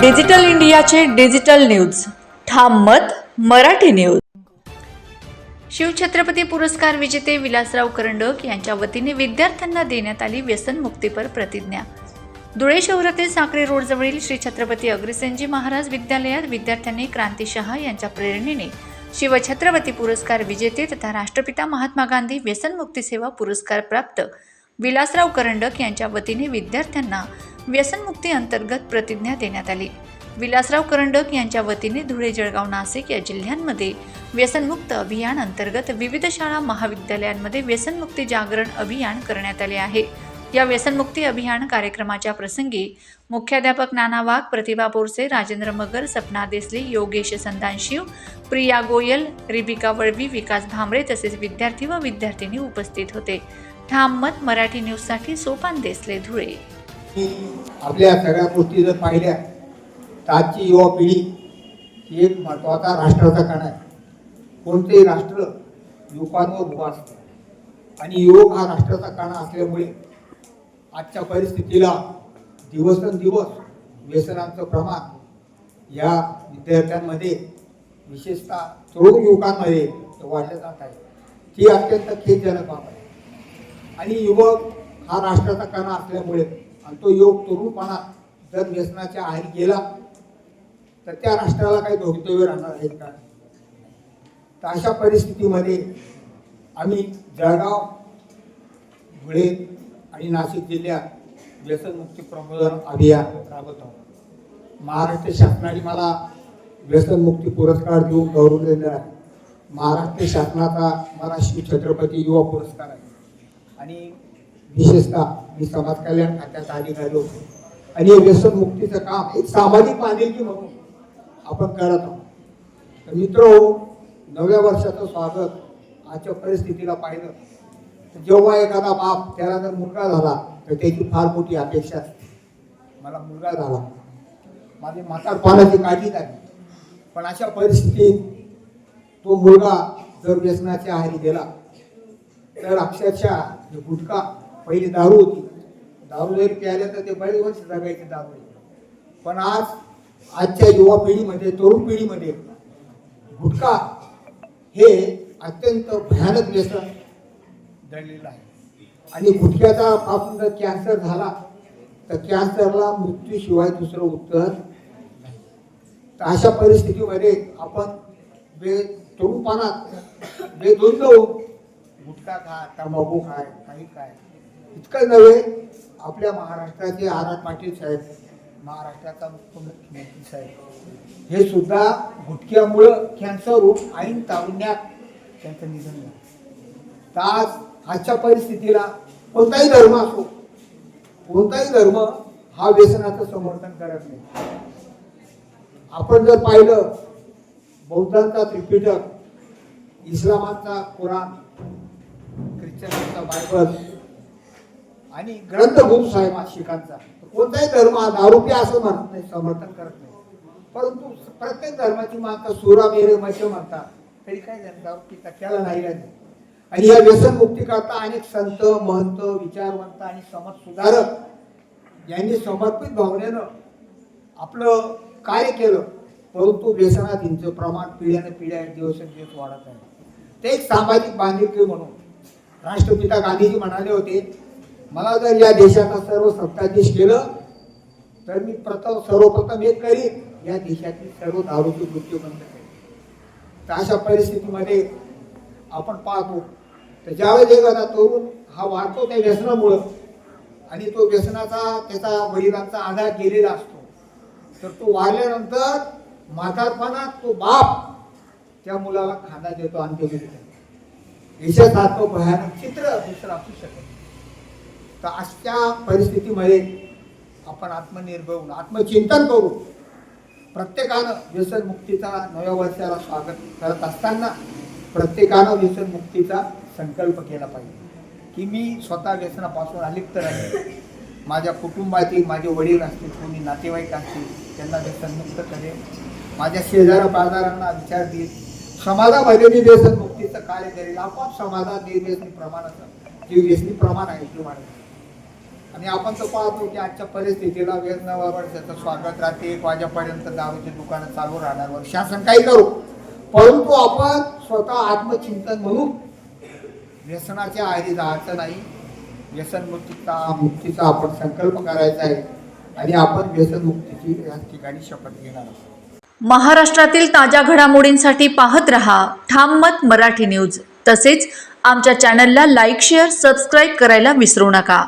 Digital इंडियाचे digital news. ठाम मत मराठी न्यूज. शिवछत्रपती पुरस्कार विजेते विलासराव करंडक यांच्या वतीने विद्यार्थ्यांना देण्यात आली व्यसनमुक्तीपर प्रतिज्ञा. धुळे शहरातील रोड रोडजवळील श्री छत्रपती अग्रसेनजी महाराज विद्यालयात विद्यार्थ्यांनी क्रांती शहा यांच्या प्रेरणेने शिवछत्रपती पुरस्कार विजेते तथा राष्ट्रपिता महात्मा गांधी व्यसनमुक्ती सेवा पुरस्कार प्राप्त विलासराव करंडक यांच्या वतीने विद्यार्थ्यांना व्यसनमुक्ती अंतर्गत प्रतिज्ञा देण्यात आली. विलासराव करंडक यांच्या वतीने धुळे जळगाव नाशिक या जिल्ह्यांमध्ये व्यसनमुक्त अभियान अंतर्गत विविध शाळा महाविद्यालयांमध्ये व्यसनमुक्ती जागरण अभियान करण्यात आले आहे. या व्यसनमुक्ती अभियान कार्यक्रमाच्या प्रसंगी मुख्याध्यापक नाना वाघ प्रतिभा बोरसे राजेंद्र मगर सपना देसले योगेश संदानशिव प्रिया गोयल रिबिका वळवी विकास भांबरे तसेच विद्यार्थी व विद्यार्थिनी उपस्थित होते. ठाम मत मराठी न्यूजसाठी सोपान देसले धुळे. आपल्या सगळ्या गोष्टी जर पाहिल्या तर आजची युवा पिढी ही एक महत्त्वाचा राष्ट्राचा कण आहे. कोणतेही राष्ट्र युवकांवर उभा असतं. आणि युवक हा राष्ट्राचा कणा असल्यामुळे आजच्या परिस्थितीला दिवसेंदिवस व्यसनांचं प्रमाण या विद्यार्थ्यांमध्ये विशेषतः तरुण युवकांमध्ये वाढलं जात आहे. ती अत्यंत खेदजनक बाब आहे. आणि युवक हा राष्ट्राचा कणा असल्यामुळे आणि तो योग तरुणपणात जर व्यसनाच्या आहारी गेला तर त्या राष्ट्राला काही भवितव्य राहणार आहेत का? तर अशा परिस्थितीमध्ये आम्ही जळगाव धुळे आणि नाशिक जिल्ह्यात व्यसनमुक्ती प्रबोधन अभियान राबवत आहोत. महाराष्ट्र शासनाने मला व्यसनमुक्ती पुरस्कार देऊन गौरवलेला आहे. महाराष्ट्र शासनाचा मला श्री छत्रपती युवा पुरस्कार आहे. आणि विशेषतः मी समाज कल्याण खात्याचा अधिकारी होतो. आणि हे व्यसनमुक्तीचं काम एक सामाजिक बांधिलकी म्हणून आपण करत आहोत. तर मित्र हो नव्या वर्षाचं स्वागत आजच्या परिस्थितीला पाहिलं. तर जेव्हा एखादा बाप त्याला जर मुलगा झाला तर त्याची फार मोठी अपेक्षा असते. मला मुलगा झाला. माझी म्हातारपणाची काळजी झाली पण अशा परिस्थितीत तो मुलगा जर व्यसनाच्या आहारी गेला तर अक्षरशः गुटखा पहिली दारू होती. दारू जर प्यायला तर ते बरेच वर्ष जगायचे दारू. पण आज आजच्या युवा पिढीमध्ये तरुण पिढीमध्ये गुटखा हे अत्यंत भयानक व्यसन दडलेलं आहे. आणि गुटख्याचा पासून जर कॅन्सर झाला. तर कॅन्सरला मृत्यूशिवाय दुसरं उत्तर नाही. तर अशा परिस्थितीमध्ये आपण बे तरुणपणात बेधुंद होऊन गुटखा खा तंबाखू खाय काही काय इतकं नव्हे आपल्या महाराष्ट्राचे आर आर पाटील साहेब महाराष्ट्राचा मुख्यमंत्री साहेब हे सुद्धा गुटख्यामुळं कॅन्सर होऊन ऐन तारुण्यात त्यांचं निधन झालं. तर आज आजच्या परिस्थितीला कोणताही धर्म असो कोणताही धर्म हा व्यसनाचं समर्थन करत नाही. आपण जर पाहिलं बौद्धांचा त्रिपिटक इस्लामांचा कुराण ख्रिश्चनांचा बायबल आणि ग्रंथभूत साहेब. शिखांचा कोणताही धर्म प्या असं म्हणत नाही समर्थन करत नाही. परंतु प्रत्येक धर्माची मागता सुरा मेरे मध्य म्हणतात. तरी काय झालं? दारू पिता त्याला नाही राहिले. आणि या व्यसन मुक्ती करता अनेक संत महंत विचारवंत आणि समाज सुधारक यांनी समर्पित भावनेनं आपलं कार्य केलं. परंतु व्यसनाधीनचं प्रमाण पिढ्याने पिढ्या दिवसेंदिवस वाढत आहे. ते एक सामाजिक बांधिलकी म्हणून. राष्ट्रपिता गांधीजी म्हणाले होते मला जर या देशाचा सर्व सत्ताधीश केलं तर मी प्रथम सर्वप्रथम हे करीन या देशातील सर्व दारूची मृत्यू बंद करेन. तर अशा परिस्थितीमध्ये आपण पाहतो तर ज्यावेळेस एखादा तरुण हा वाढतो त्या व्यसनामुळं आणि तो व्यसनाचा त्याचा वडिलांचा आधार गेलेला असतो. तर तो वारल्यानंतर म्हातारपणात तो बाप त्या मुलाला खांदा देतो अंत्यविधी तो भयानक चित्र दुसरं असू शकत तर अशा परिस्थितीमध्ये आपण आत्मनिर्भर होऊन आत्मचिंतन करू प्रत्येकानं व्यसनमुक्तीचा नव्या वर्षाला स्वागत करत असताना प्रत्येकानं व्यसनमुक्तीचा संकल्प केला पाहिजे. की मी स्वतः व्यसनापासून अलिप्त राहील माझ्या कुटुंबातील माझे वडील असतील कोणी नातेवाईक असतील त्यांना व्यसनमुक्त करेल माझ्या शेजारा पाजारांना विचार देईल समाजामध्ये मी व्यसनमुक्तीचं कार्य करेल. आपोआप समाजात निर्व्यसनी प्रमाणाचं जे व्यसनी प्रमाण आहे ती वाढेल आणि आपण तर पाहतो की आजच्या परिस्थितीला वेळ न वर्षाचं स्वागत राहते एक वाजेपर्यंत दारूची दुकानं चालू राहणार वर. शासन काही करू? परंतु आपण स्वतः आत्मचिंतन म्हणून व्यसनाच्या आधी जायचं नाही. व्यसनमुक्तीचा मुक्तीचा आपण संकल्प करायचा आहे. आणि आपण व्यसनमुक्तीची या ठिकाणी शपथ घेणार आहोत. महाराष्ट्रातील ताज्या घडामोडींसाठी पाहत रहा ठाम मत मराठी न्यूज. तसेच आमच्या चॅनलला लाईक शेअर सबस्क्राईब करायला विसरू नका.